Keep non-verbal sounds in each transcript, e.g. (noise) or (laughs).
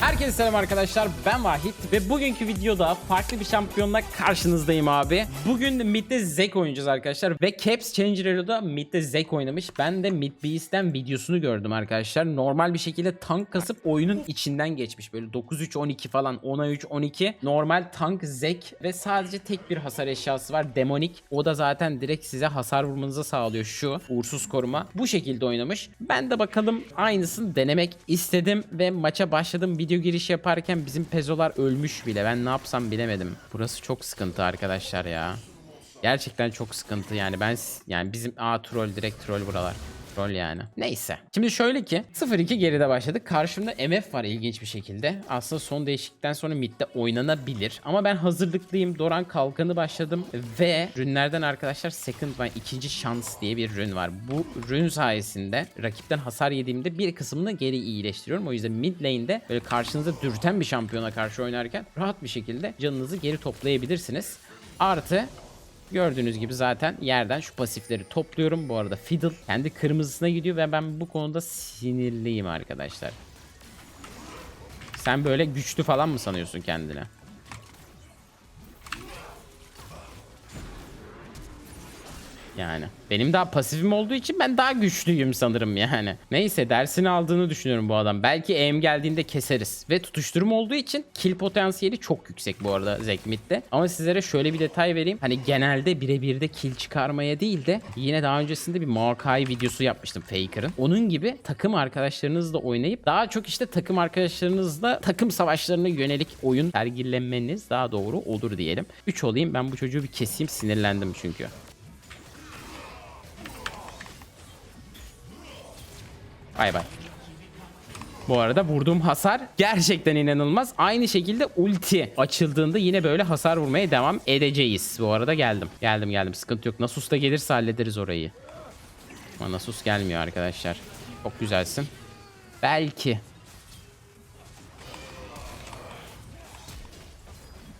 Herkese selam arkadaşlar ben Vahit ve bugünkü videoda farklı bir şampiyonla karşınızdayım abi. Bugün midde Zek oynayacağız arkadaşlar ve Caps Changer Hero'da midde Zek oynamış. Ben de Mid Beast'ten videosunu gördüm arkadaşlar. Normal bir şekilde tank kasıp oyunun içinden geçmiş. Böyle 9-3-12 falan 10'a 3-12 normal tank Zek ve sadece tek bir hasar eşyası var demonik. O da zaten direkt size hasar vurmanızı sağlıyor şu uğursuz koruma. Bu şekilde oynamış. Ben de bakalım aynısını denemek istedim ve maça başladım. Video giriş yaparken bizim pezolar ölmüş bile. Ben ne yapsam bilemedim. Burası çok sıkıntı arkadaşlar ya. Gerçekten çok sıkıntı yani ben yani bizim a troll direkt troll buralar. Troll yani. Neyse. Şimdi şöyle ki 0-2 geride başladık. Karşımda MF var ilginç bir şekilde. Aslında son değişiklikten sonra midde oynanabilir. Ama ben hazırlıklıyım. Doran kalkanı başladım. Ve rünlerden arkadaşlar second one ikinci şans diye bir rün var. Bu rün sayesinde rakipten hasar yediğimde bir kısmını geri iyileştiriyorum. O yüzden mid lane'de böyle karşınıza dürten bir şampiyona karşı oynarken rahat bir şekilde canınızı geri toplayabilirsiniz. Artı Gördüğünüz gibi zaten yerden şu pasifleri topluyorum. Bu arada Fiddle kendi kırmızısına gidiyor ve ben bu konuda sinirliyim arkadaşlar. Sen böyle güçlü falan mı sanıyorsun kendine? Yani benim daha pasifim olduğu için ben daha güçlüyüm sanırım yani. Neyse dersini aldığını düşünüyorum bu adam. Belki EM geldiğinde keseriz. Ve tutuşturum olduğu için kill potansiyeli çok yüksek bu arada Zekmit'te. Ama sizlere şöyle bir detay vereyim. Hani genelde birebir de kill çıkarmaya değil de yine daha öncesinde bir Maokai videosu yapmıştım Faker'ın. Onun gibi takım arkadaşlarınızla oynayıp daha çok işte takım arkadaşlarınızla takım savaşlarına yönelik oyun sergilemeniz daha doğru olur diyelim. 3 olayım ben bu çocuğu bir keseyim sinirlendim çünkü. Bay bay. Bu arada vurduğum hasar gerçekten inanılmaz. Aynı şekilde ulti açıldığında yine böyle hasar vurmaya devam edeceğiz. Bu arada geldim. Geldim geldim. Sıkıntı yok. Nasus da gelirse hallederiz orayı. Ama Nasus gelmiyor arkadaşlar. Çok güzelsin. Belki.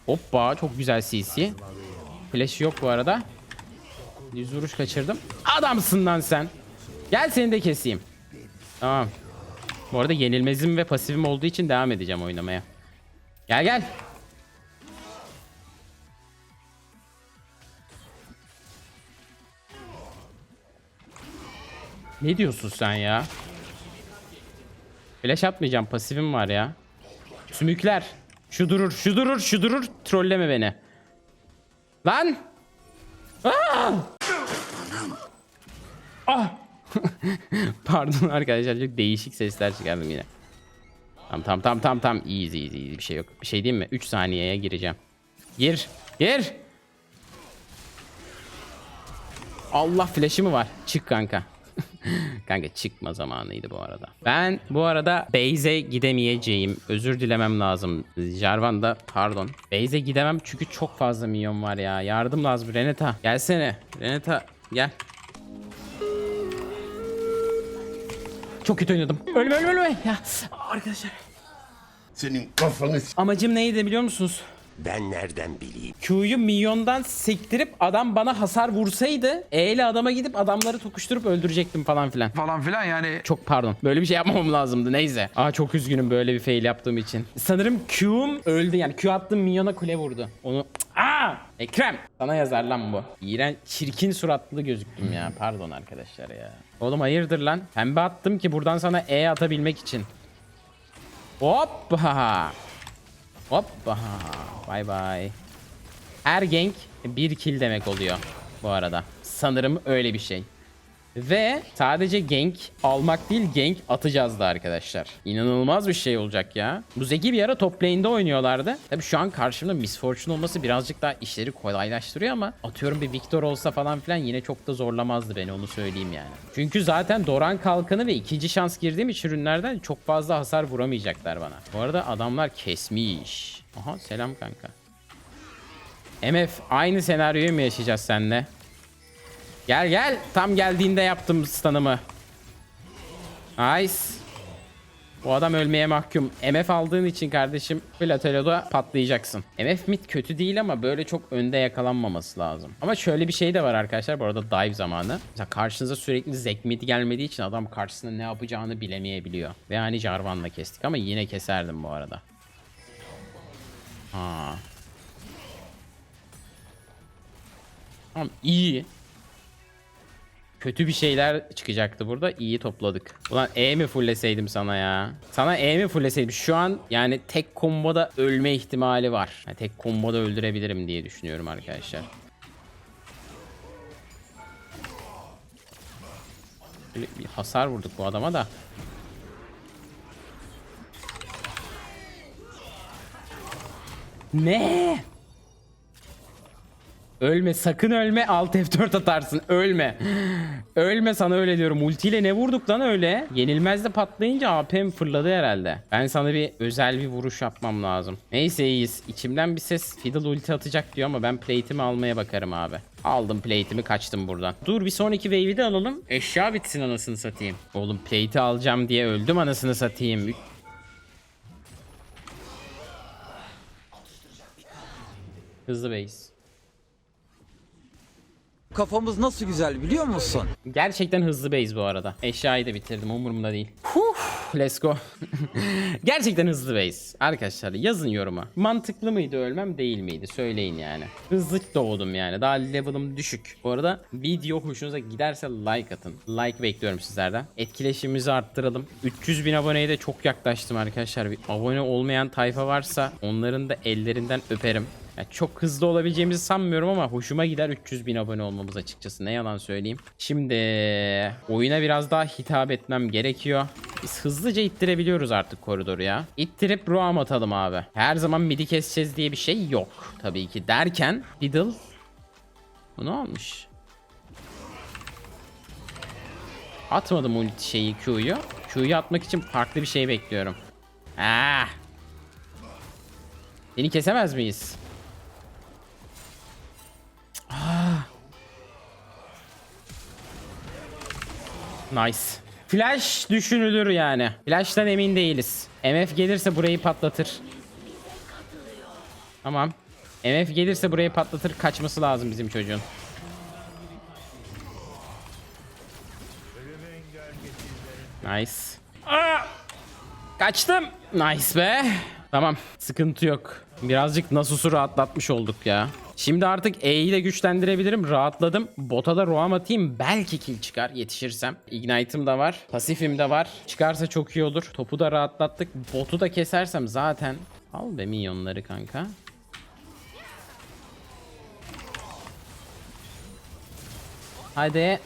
Hoppa çok güzel CC. Flash yok bu arada. Yüz vuruş kaçırdım. Adamsın lan sen. Gel seni de keseyim. Tamam. Bu arada yenilmezim ve pasifim olduğu için devam edeceğim oynamaya. Gel gel. Ne diyorsun sen ya? Flash atmayacağım pasifim var ya. Sümükler. Şu durur, şu durur, şu durur. Trolleme beni. Lan! Aa! Ah! (laughs) Pardon arkadaşlar çok değişik sesler çıkardım yine. Tam tam tam tam tam easy easy easy bir şey yok. Bir şey diyeyim mi? 3 saniyeye gireceğim. Gir. Gir. Allah flash'ı mı var? Çık kanka. (laughs) kanka çıkma zamanıydı bu arada. Ben bu arada base'e gidemeyeceğim. Özür dilemem lazım. Jarvan da pardon. Base'e gidemem çünkü çok fazla minyon var ya. Yardım lazım. Renata gelsene. Renata gel. Çok kötü oynadım. Ölme ölme ölme. Ya arkadaşlar. Senin kafanı s- Amacım neydi biliyor musunuz? ben nereden bileyim? Q'yu milyondan sektirip adam bana hasar vursaydı E ile adama gidip adamları tokuşturup öldürecektim falan filan. falan filan yani Çok pardon. Böyle bir şey yapmamam lazımdı. Neyse. Aa çok üzgünüm böyle bir fail yaptığım için. Sanırım Q'um öldü yani. Q attım milyona kule vurdu. Onu... Aa! Ekrem! Sana yazar lan bu. İğren çirkin suratlı gözüktüm ya. Pardon arkadaşlar ya. Oğlum hayırdır lan? Pembe attım ki buradan sana E atabilmek için. Hoppa! Hoppa! Bay bay. Her gank bir kill demek oluyor bu arada. Sanırım öyle bir şey. Ve sadece gank almak değil gank atacağız da arkadaşlar. İnanılmaz bir şey olacak ya. Bu zeki bir ara top lane'de oynuyorlardı. Tabi şu an karşımda Miss Fortune olması birazcık daha işleri kolaylaştırıyor ama atıyorum bir Victor olsa falan filan yine çok da zorlamazdı beni onu söyleyeyim yani. Çünkü zaten Doran kalkanı ve ikinci şans girdiğim için ürünlerden çok fazla hasar vuramayacaklar bana. Bu arada adamlar kesmiş. Aha selam kanka. MF aynı senaryoyu mu yaşayacağız seninle? Gel gel. Tam geldiğinde yaptım stun'ımı. Nice. Bu adam ölmeye mahkum. MF aldığın için kardeşim Platelo'da patlayacaksın. MF mid kötü değil ama böyle çok önde yakalanmaması lazım. Ama şöyle bir şey de var arkadaşlar. Bu arada dive zamanı. Mesela karşınıza sürekli Zek mid gelmediği için adam karşısında ne yapacağını bilemeyebiliyor. Ve hani Jarvan'la kestik ama yine keserdim bu arada. Ha. Tamam iyi. Kötü bir şeyler çıkacaktı burada. İyi topladık. Ulan E mi fulleseydim sana ya? Sana E mi fulleseydim? Şu an yani tek komboda ölme ihtimali var. Yani tek komboda öldürebilirim diye düşünüyorum arkadaşlar. Bir hasar vurduk bu adama da. Ne? Ölme sakın ölme alt F4 atarsın ölme. ölme sana öyle diyorum. Ultiyle ne vurduk lan öyle? Yenilmez de patlayınca AP'm fırladı herhalde. Ben sana bir özel bir vuruş yapmam lazım. Neyse iyiyiz. İçimden bir ses Fiddle ulti atacak diyor ama ben plate'imi almaya bakarım abi. Aldım plate'imi kaçtım buradan. Dur bir sonraki wave'i de alalım. Eşya bitsin anasını satayım. Oğlum plate'i alacağım diye öldüm anasını satayım. Hızlı base. Kafamız nasıl güzel biliyor musun? Gerçekten hızlı base bu arada. Eşyayı da bitirdim umurumda değil. Huh, let's go. (laughs) Gerçekten hızlı base. Arkadaşlar yazın yoruma. Mantıklı mıydı ölmem değil miydi? Söyleyin yani. Hızlı doğdum yani. Daha level'ım düşük. Bu arada video hoşunuza giderse like atın. Like bekliyorum sizlerden. Etkileşimimizi arttıralım. 300 bin aboneye de çok yaklaştım arkadaşlar. Bir abone olmayan tayfa varsa onların da ellerinden öperim. Ya çok hızlı olabileceğimizi sanmıyorum ama hoşuma gider 300 bin abone olmamız açıkçası. Ne yalan söyleyeyim. Şimdi oyuna biraz daha hitap etmem gerekiyor. Biz hızlıca ittirebiliyoruz artık koridoru ya. İttirip roam atalım abi. Her zaman midi keseceğiz diye bir şey yok. Tabii ki derken Fiddle bu ne olmuş? Atmadım ulti şeyi Q'yu. Q'yu atmak için farklı bir şey bekliyorum. Ah. Beni kesemez miyiz? Nice. Flash düşünülür yani. Flash'tan emin değiliz. MF gelirse burayı patlatır. Tamam. MF gelirse burayı patlatır. Kaçması lazım bizim çocuğun. Nice. Aa! Kaçtım. Nice be. Tamam. Sıkıntı yok. Birazcık Nasus'u rahatlatmış olduk ya. Şimdi artık E'yi de güçlendirebilirim. Rahatladım. Bota da roam atayım. Belki kill çıkar yetişirsem. Ignite'ım da var. Pasifim de var. Çıkarsa çok iyi olur. Topu da rahatlattık. Botu da kesersem zaten. Al be minyonları kanka. Hadi.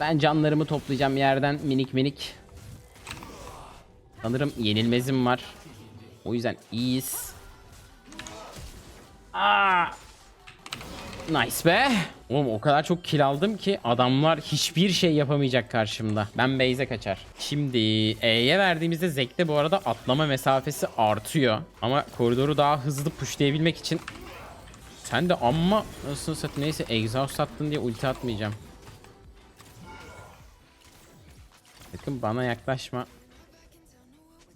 Ben canlarımı toplayacağım yerden minik minik. Sanırım yenilmezim var. O yüzden iyiyiz. Aa! Nice be. Oğlum o kadar çok kill aldım ki adamlar hiçbir şey yapamayacak karşımda. Ben base'e kaçar. Şimdi E'ye verdiğimizde Zek'te bu arada atlama mesafesi artıyor. Ama koridoru daha hızlı pushlayabilmek için sen de amma nasıl satayım neyse exhaust attın diye ulti atmayacağım. Sakın bana yaklaşma.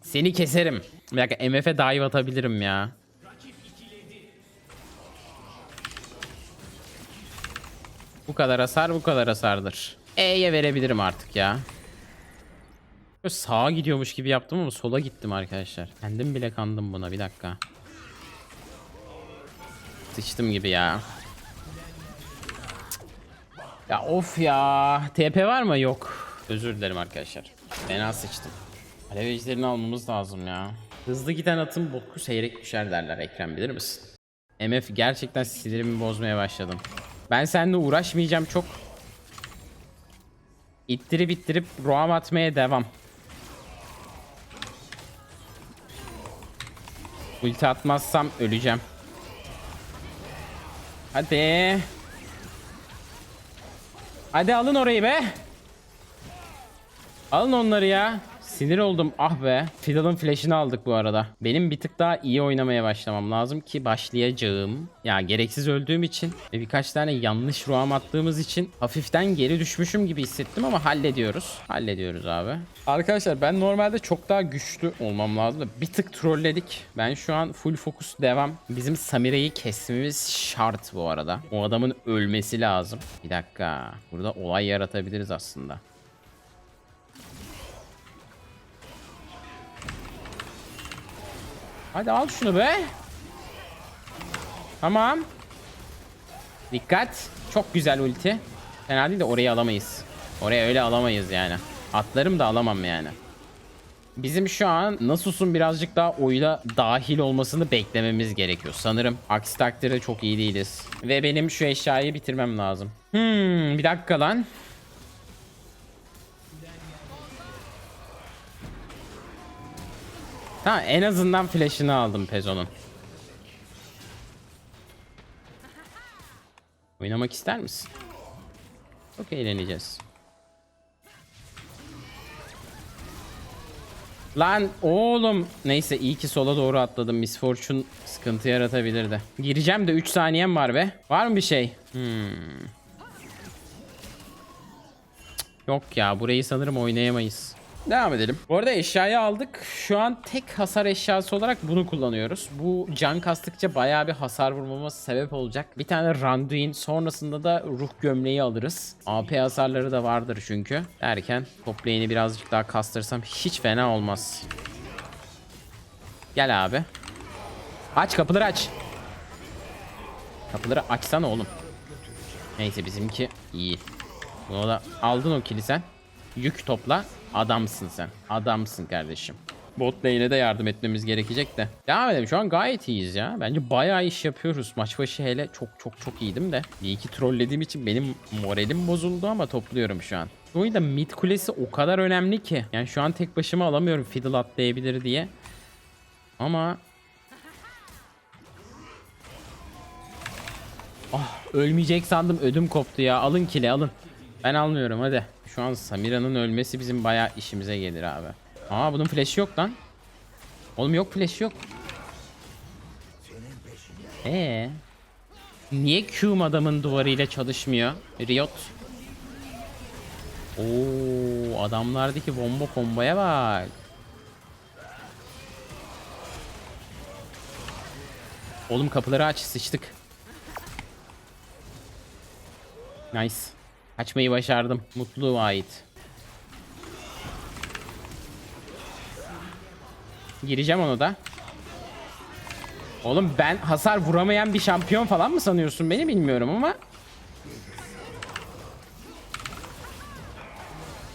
Seni keserim. Bir dakika MF'e dive atabilirim ya. Bu kadar hasar bu kadar hasardır. E'ye verebilirim artık ya. Böyle sağa gidiyormuş gibi yaptım ama sola gittim arkadaşlar. Kendim bile kandım buna bir dakika. Sıçtım gibi ya. Ya of ya. TP var mı? Yok. Özür dilerim arkadaşlar. Fena sıçtım. Alev almamız lazım ya. Hızlı giden atın boku seyrek düşer derler Ekrem bilir misin? MF gerçekten sinirimi bozmaya başladım. Ben seninle uğraşmayacağım çok. İttirip ittirip roam atmaya devam. Ulti atmazsam öleceğim. Hadi. Hadi alın orayı be. Alın onları ya. Sinir oldum ah be. Fiddle'ın flash'ını aldık bu arada. Benim bir tık daha iyi oynamaya başlamam lazım ki başlayacağım. Ya gereksiz öldüğüm için ve birkaç tane yanlış ruham attığımız için hafiften geri düşmüşüm gibi hissettim ama hallediyoruz. Hallediyoruz abi. Arkadaşlar ben normalde çok daha güçlü olmam lazım bir tık trolledik. Ben şu an full fokus devam. Bizim Samire'yi kesmemiz şart bu arada. O adamın ölmesi lazım. Bir dakika. Burada olay yaratabiliriz aslında. Hadi al şunu be. Tamam. Dikkat. Çok güzel ulti. Fena değil de orayı alamayız. Oraya öyle alamayız yani. Atlarım da alamam yani. Bizim şu an Nasus'un birazcık daha oyuna dahil olmasını beklememiz gerekiyor sanırım. Aksi takdirde çok iyi değiliz. Ve benim şu eşyayı bitirmem lazım. Hmm, bir dakika lan. Ha en azından flash'ını aldım Pezo'nun. Oynamak ister misin? Çok eğleneceğiz. Lan oğlum. Neyse iyi ki sola doğru atladım. Miss Fortune sıkıntı yaratabilirdi. Gireceğim de 3 saniyem var be. Var mı bir şey? Hmm. Yok ya burayı sanırım oynayamayız. Devam edelim. Bu arada eşyayı aldık. Şu an tek hasar eşyası olarak bunu kullanıyoruz. Bu can kastıkça bayağı bir hasar vurmama sebep olacak. Bir tane Randuin sonrasında da ruh gömleği alırız. AP hasarları da vardır çünkü. Derken top birazcık daha kastırsam hiç fena olmaz. Gel abi. Aç kapıları aç. Kapıları açsana oğlum. Neyse bizimki iyi. Bunu da aldın o kili sen. Yük topla. Adamsın sen. Adamsın kardeşim. Bot lane'e de yardım etmemiz gerekecek de. Devam edelim. Şu an gayet iyiyiz ya. Bence bayağı iş yapıyoruz. Maç başı hele çok çok çok iyiydim de. Bir iki trollediğim için benim moralim bozuldu ama topluyorum şu an. Bu oyunda mid kulesi o kadar önemli ki. Yani şu an tek başıma alamıyorum fiddle atlayabilir diye. Ama Ah ölmeyecek sandım ödüm koptu ya. Alın kile alın. Ben almıyorum hadi. Şu an Samira'nın ölmesi bizim bayağı işimize gelir abi. Aa bunun flash'i yok lan. Oğlum yok flash yok. Ee. Niye Q'm adamın duvarıyla çalışmıyor? Riot. Oo adamlardaki bomba kombaya bak. Oğlum kapıları aç sıçtık. Nice. Kaçmayı başardım. Mutluluğa ait. Gireceğim onu da. Oğlum ben hasar vuramayan bir şampiyon falan mı sanıyorsun beni bilmiyorum ama.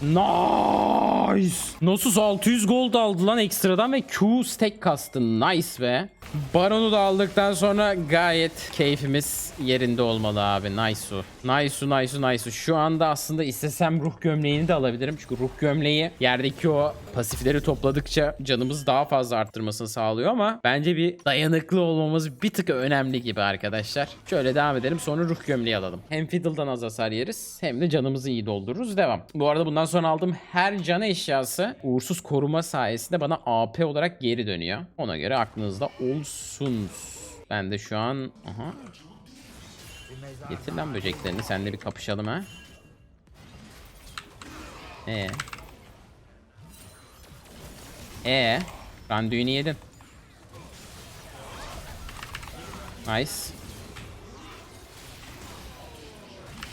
Nice. Nosus 600 gold aldı lan ekstradan ve Q stack kastı. Nice be. Baron'u da aldıktan sonra gayet keyfimiz yerinde olmalı abi. Nice su. Nice su, nice su, nice su. Şu anda aslında istesem ruh gömleğini de alabilirim. Çünkü ruh gömleği yerdeki o pasifleri topladıkça canımız daha fazla arttırmasını sağlıyor ama bence bir dayanıklı olmamız bir tık önemli gibi arkadaşlar. Şöyle devam edelim sonra ruh gömleği alalım. Hem Fiddle'dan az hasar yeriz hem de canımızı iyi doldururuz. Devam. Bu arada bundan sonra aldığım her can eşyası uğursuz koruma sayesinde bana AP olarak geri dönüyor. Ona göre aklınızda olsun. Ben de şu an... Aha. Getir lan böceklerini. Senle bir kapışalım ha. Ee. Ee. Randuini yedin. Nice.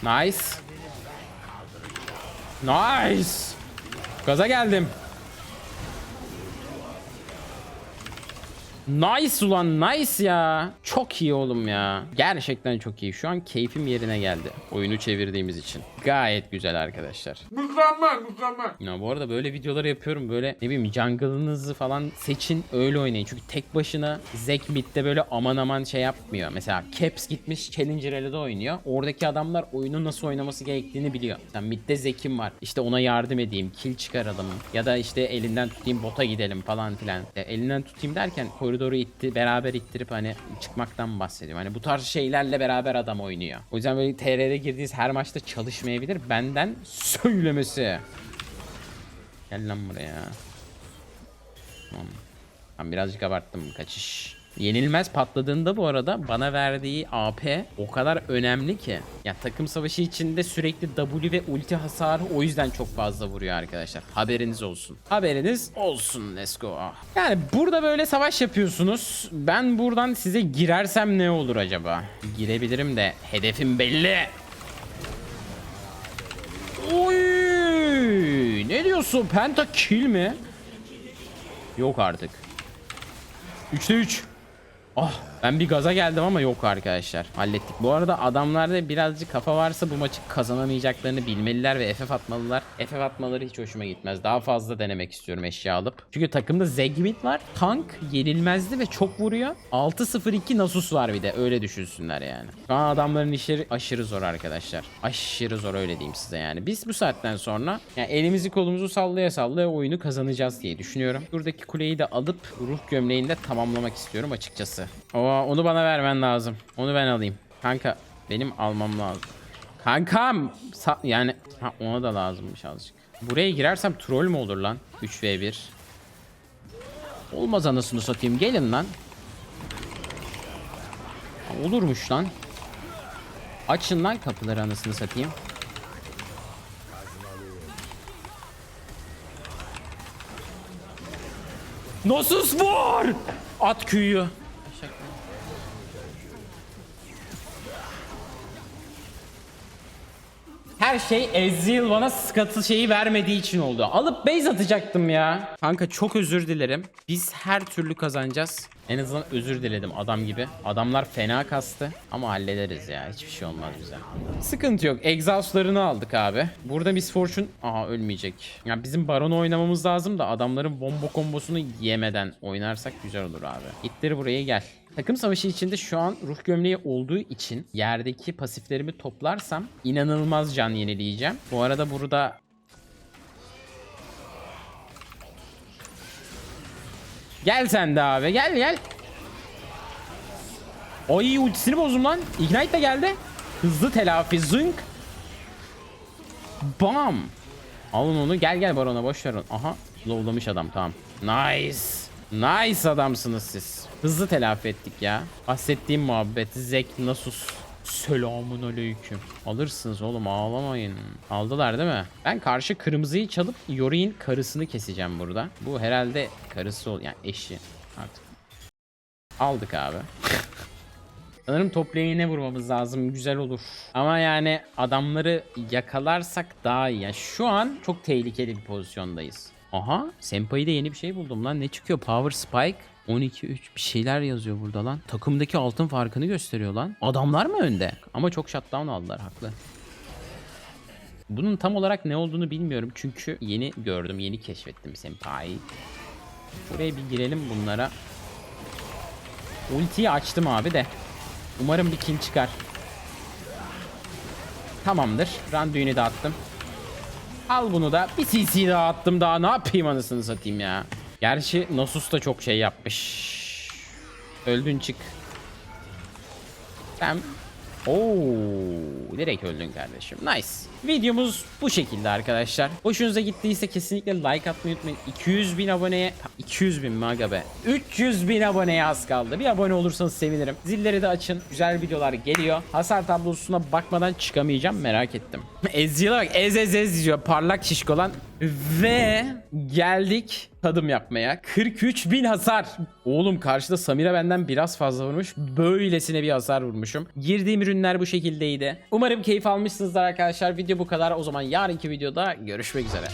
Nice. Nice. Gaza geldim. Nice ulan nice ya. Çok iyi oğlum ya. Gerçekten çok iyi. Şu an keyfim yerine geldi. Oyunu çevirdiğimiz için. Gayet güzel arkadaşlar. Mükemmel mükemmel. Ya bu arada böyle videolar yapıyorum böyle ne bileyim jungle'ınızı falan seçin öyle oynayın. Çünkü tek başına Zek midde böyle aman aman şey yapmıyor. Mesela Caps gitmiş Challenger Elo'da oynuyor. Oradaki adamlar oyunu nasıl oynaması gerektiğini biliyor. Sen midde Zek'im var. İşte ona yardım edeyim. Kill çıkaralım. Ya da işte elinden tutayım bota gidelim falan filan. E, elinden tutayım derken koridoru itti, beraber ittirip hani çıkmaktan bahsediyorum. Hani bu tarz şeylerle beraber adam oynuyor. O yüzden böyle TR'de girdiğiniz her maçta çalışmayabilir. Benden söylemesi. Gel lan buraya. Tamam. Ben birazcık abarttım kaçış. Yenilmez patladığında bu arada bana verdiği AP o kadar önemli ki. Ya takım savaşı içinde sürekli W ve ulti hasarı o yüzden çok fazla vuruyor arkadaşlar. Haberiniz olsun. Haberiniz olsun let's go. Yani burada böyle savaş yapıyorsunuz. Ben buradan size girersem ne olur acaba? Girebilirim de hedefim belli. Ne diyorsun? Penta kill mi? Yok artık. 3'te 3. Ah ben bir gaza geldim ama yok arkadaşlar. Hallettik. Bu arada adamlarda birazcık kafa varsa bu maçı kazanamayacaklarını bilmeliler ve FF atmalılar. FF atmaları hiç hoşuma gitmez. Daha fazla denemek istiyorum eşya alıp. Çünkü takımda Zegmit var. Tank yenilmezdi ve çok vuruyor. 6-0-2 Nasus var bir de. Öyle düşünsünler yani. Şu an adamların işleri aşırı zor arkadaşlar. Aşırı zor öyle diyeyim size yani. Biz bu saatten sonra yani elimizi kolumuzu sallaya sallaya oyunu kazanacağız diye düşünüyorum. Buradaki kuleyi de alıp ruh gömleğini de tamamlamak istiyorum açıkçası. O, onu bana vermen lazım. Onu ben alayım. Kanka benim almam lazım. Kankam sa- yani ha, ona da lazımmış azıcık. Buraya girersem troll mü olur lan? 3v1. Olmaz anasını satayım. Gelin lan. Ha, Olurmuş lan. Açın lan kapıları anasını satayım. Nasus var! At küyü. Her şey Ezreal bana skatı şeyi vermediği için oldu. Alıp base atacaktım ya. Kanka çok özür dilerim. Biz her türlü kazanacağız. En azından özür diledim adam gibi. Adamlar fena kastı ama hallederiz ya. Hiçbir şey olmaz bize. Sıkıntı yok. Exhaust'larını aldık abi. Burada Miss Fortune... Aha ölmeyecek. Ya bizim Baron'u oynamamız lazım da adamların bomba kombosunu yemeden oynarsak güzel olur abi. İtleri buraya gel. Takım savaşı içinde şu an ruh gömleği olduğu için yerdeki pasiflerimi toplarsam inanılmaz can yenileyeceğim. Bu arada burada Gel sen de abi gel gel. Ay ultisini bozdum lan. Ignite de geldi. Hızlı telafi zınk. Bam. Alın onu gel gel barona boş ver onu. Aha lowlamış adam tamam. Nice. Nice adamsınız siz. Hızlı telafi ettik ya. Bahsettiğim muhabbet. Zek Nasus. Selamun aleyküm. Alırsınız oğlum ağlamayın. Aldılar değil mi? Ben karşı kırmızıyı çalıp Yori'nin karısını keseceğim burada. Bu herhalde karısı ol yani eşi artık. Aldık abi. Sanırım top lane'ine vurmamız lazım. Güzel olur. Ama yani adamları yakalarsak daha iyi. Yani şu an çok tehlikeli bir pozisyondayız. Aha. Senpai'de yeni bir şey buldum lan. Ne çıkıyor? Power Spike. 12-3 bir şeyler yazıyor burada lan. Takımdaki altın farkını gösteriyor lan. Adamlar mı önde? Ama çok shutdown aldılar haklı. Bunun tam olarak ne olduğunu bilmiyorum. Çünkü yeni gördüm. Yeni keşfettim Senpai'yi. Buraya bir girelim bunlara. Ultiyi açtım abi de. Umarım bir kill çıkar. Tamamdır. Randuin'i de attım. Al bunu da. Bir CC daha attım daha. Ne yapayım anasını satayım ya. Gerçi Nasus da çok şey yapmış. Öldün çık. Sen... Oo, direkt öldün kardeşim. Nice. Videomuz bu şekilde arkadaşlar. Hoşunuza gittiyse kesinlikle like atmayı unutmayın. 200 bin aboneye... 200 bin mi aga be? 300 bin aboneye az kaldı. Bir abone olursanız sevinirim. Zilleri de açın. Güzel videolar geliyor. Hasar tablosuna bakmadan çıkamayacağım. Merak ettim. (laughs) Ezgi'ye bak. Ez ez ez diyor. Parlak şişko lan. Ve geldik tadım yapmaya. 43 bin hasar. Oğlum karşıda Samira benden biraz fazla vurmuş. Böylesine bir hasar vurmuşum. Girdiğim ürünler bu şekildeydi. Umarım keyif almışsınızdır arkadaşlar. Video bu kadar. O zaman yarınki videoda görüşmek üzere.